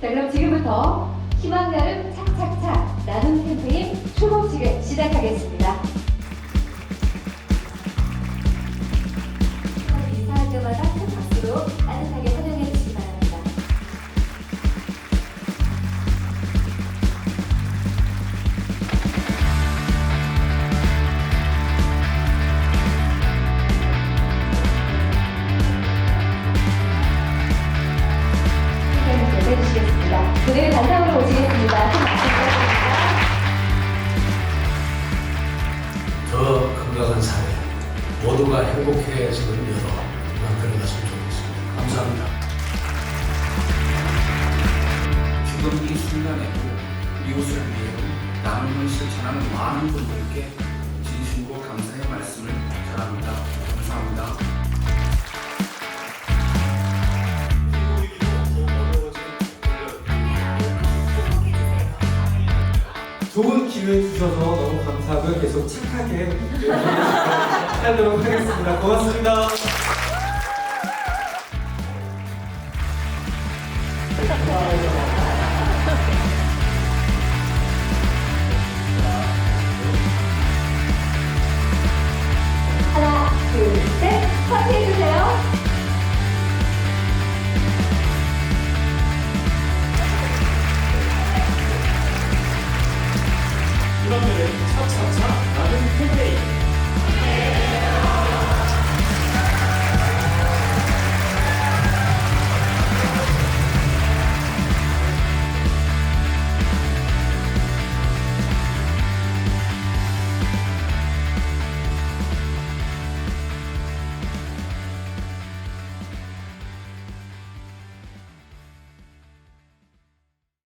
자, 그럼 지금부터 희망 나눔 착착착 나눔 캠페 그대의 단상으로 오시겠습니다. 큰 박수 부탁드립니다. 더 건강한 사회, 모두가 행복해지는 여로 만들어갔으면 좋겠습니다. 감사합니다. 지금 이 순간에도 이웃을 위해 나눔을 실천하는 많은 분들께 좋은 기회 주셔서 너무 감사하고요. 계속 착하게 하도록 하겠습니다. 고맙습니다.